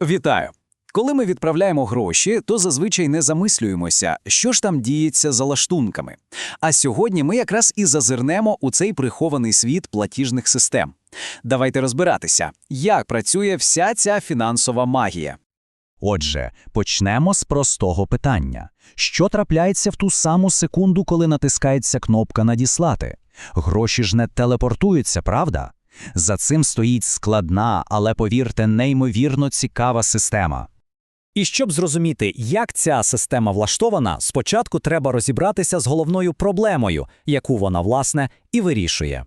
Вітаю! Коли ми відправляємо гроші, то зазвичай не замислюємося, що ж там діється за лаштунками. А сьогодні ми якраз і зазирнемо у цей прихований світ платіжних систем. Давайте розбиратися, як працює вся ця фінансова магія. Отже, почнемо з простого питання. Що трапляється в ту саму секунду, коли натискається кнопка «Надіслати»? Гроші ж не телепортуються, правда? За цим стоїть складна, але, повірте, неймовірно цікава система. І щоб зрозуміти, як ця система влаштована, спочатку треба розібратися з головною проблемою, яку вона, власне, і вирішує.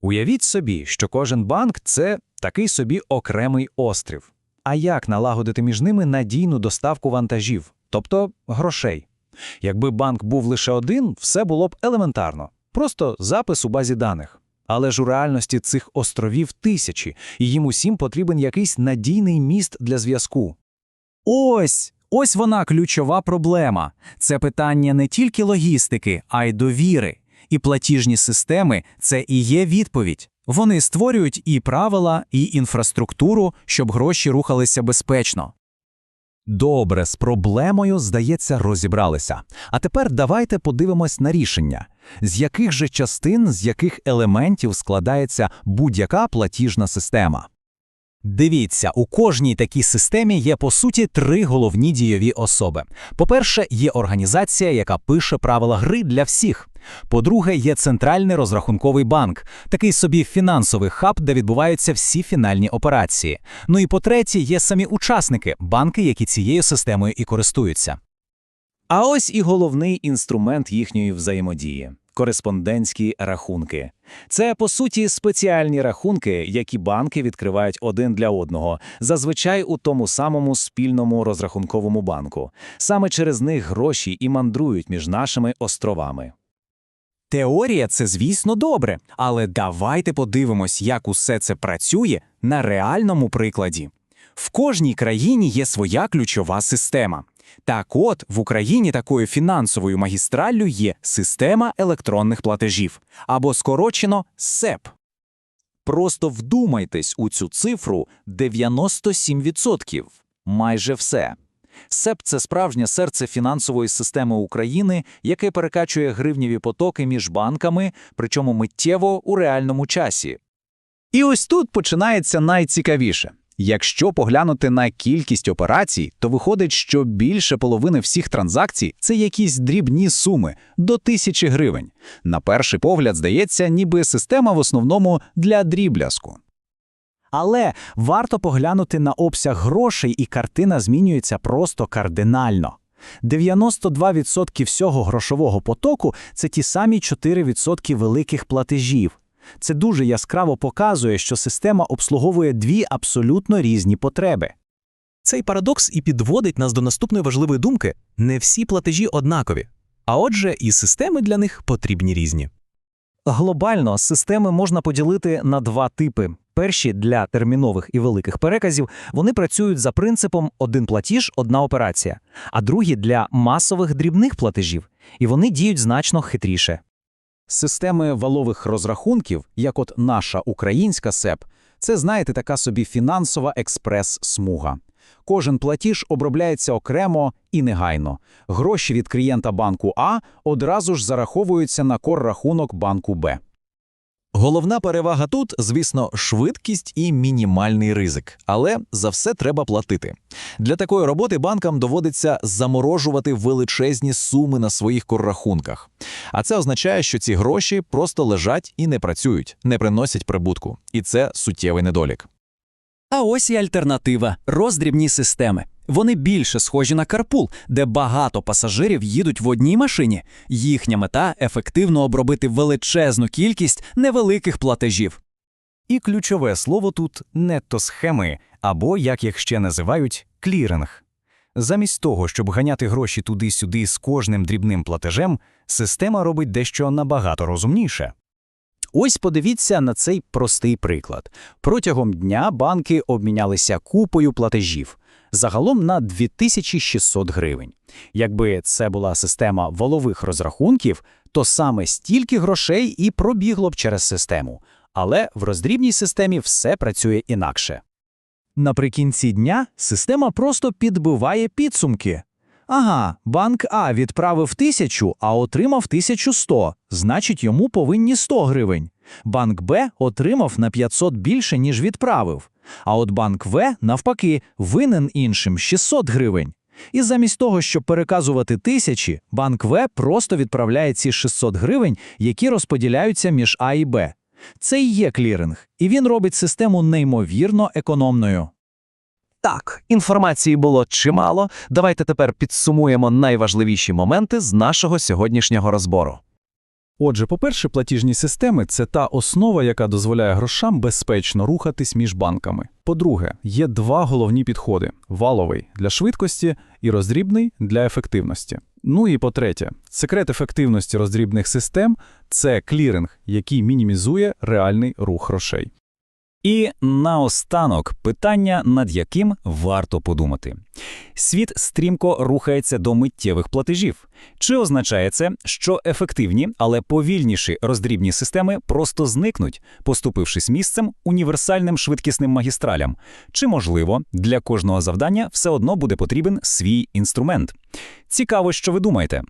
Уявіть собі, що кожен банк це такий собі окремий острів. А як налагодити між ними надійну доставку вантажів, тобто грошей? Якби банк був лише один, все було б елементарно, просто запис у базі даних. Але ж у реальності цих островів тисячі, і їм усім потрібен якийсь надійний міст для зв'язку. Ось, ось вона ключова проблема. Це питання не тільки логістики, а й довіри. І платіжні системи це і є відповідь. Вони створюють і правила, і інфраструктуру, щоб гроші рухалися безпечно. Добре, з проблемою, здається, розібралися. А тепер давайте подивимось на рішення. З яких же частин, з яких елементів складається будь-яка платіжна система? Дивіться, у кожній такій системі є по суті три головні дійові особи. По-перше, є організація, яка пише правила гри для всіх. По-друге, є центральний розрахунковий банк, такий собі фінансовий хаб, де відбуваються всі фінальні операції. Ну і по-третє, є самі учасники, банки, які цією системою і користуються. А ось і головний інструмент їхньої взаємодії кореспондентські рахунки. Це, по суті, спеціальні рахунки, які банки відкривають один для одного, зазвичай у тому самому спільному розрахунковому банку. Саме через них гроші і мандрують між нашими островами. Теорія це, звісно, добре, але давайте подивимось, як усе це працює на реальному прикладі. В кожній країні є своя ключова система. Так от, в Україні такою фінансовою магістраллю є система електронних платежів, або скорочено СЕП. Просто вдумайтесь у цю цифру 97%. Майже все. СЕП – це справжнє серце фінансової системи України, яке перекачує гривнєві потоки між банками, причому миттєво у реальному часі. І ось тут починається найцікавіше. Якщо поглянути на кількість операцій, то виходить, що більше половини всіх транзакцій це якісь дрібні суми до тисячі гривень. На перший погляд здається, ніби система в основному для дрібляску. Але варто поглянути на обсяг грошей, і картина змінюється просто кардинально. 92% всього грошового потоку це ті самі 4% великих платежів. Це дуже яскраво показує, що система обслуговує дві абсолютно різні потреби. Цей парадокс і підводить нас до наступної важливої думки: не всі платежі однакові. А отже, і системи для них потрібні різні. Глобально системи можна поділити на два типи. Перші для термінових і великих переказів вони працюють за принципом один платіж, одна операція, а другі для масових дрібних платежів, і вони діють значно хитріше. Системи валових розрахунків, як от наша українська СЕП, це, знаєте, така собі фінансова експрес-смуга. Кожен платіж обробляється окремо і негайно. Гроші від клієнта банку А одразу ж зараховуються на кор-рахунок банку Б. Головна перевага тут, звісно, швидкість і мінімальний ризик, але за все треба платити. Для такої роботи банкам доводиться заморожувати величезні суми на своїх коррахунках. А це означає, що ці гроші просто лежать і не працюють, не приносять прибутку. І це суттєвий недолік. А ось і альтернатива роздрібні системи. Вони більше схожі на карпул, де багато пасажирів їдуть в одній машині. Їхня мета ефективно обробити величезну кількість невеликих платежів. І ключове слово тут нетто-схеми, або, як їх ще називають, кліринг. Замість того, щоб ганяти гроші туди-сюди з кожним дрібним платежем, система робить дещо набагато розумніше. Ось подивіться на цей простий приклад. Протягом дня банки обмінялися купою платежів, загалом на 2600 гривень. Якби це була система валових розрахунків, то саме стільки грошей і пробігло б через систему. Але в роздрібній системі все працює інакше. Наприкінці дня система просто підбиває підсумки. Ага, банк А відправив тисячу, а отримав 1100, значить йому повинні 100 гривень. Банк Б отримав на 500 більше, ніж відправив. А от банк В, навпаки, винен іншим 600 гривень. І замість того, щоб переказувати тисячі, банк В просто відправляє ці 600 гривень, які розподіляються між А і Б. Це і є кліринг, і він робить систему неймовірно економною. Так, інформації було чимало. Давайте тепер підсумуємо найважливіші моменти з нашого сьогоднішнього розбору. Отже, по-перше, платіжні системи це та основа, яка дозволяє грошам безпечно рухатись між банками. По-друге, є два головні підходи: валовий для швидкості і роздрібний для ефективності. Ну і по-третє, секрет ефективності роздрібних систем це кліринг, який мінімізує реальний рух грошей. І наостанок питання, над яким варто подумати. Світ стрімко рухається до миттєвих платежів. Чи означає це, що ефективні, але повільніші роздрібні системи просто зникнуть, поступившись місцем універсальним швидкісним магістралям? Чи, можливо, для кожного завдання все одно буде потрібен свій інструмент? Цікаво, що ви думаєте.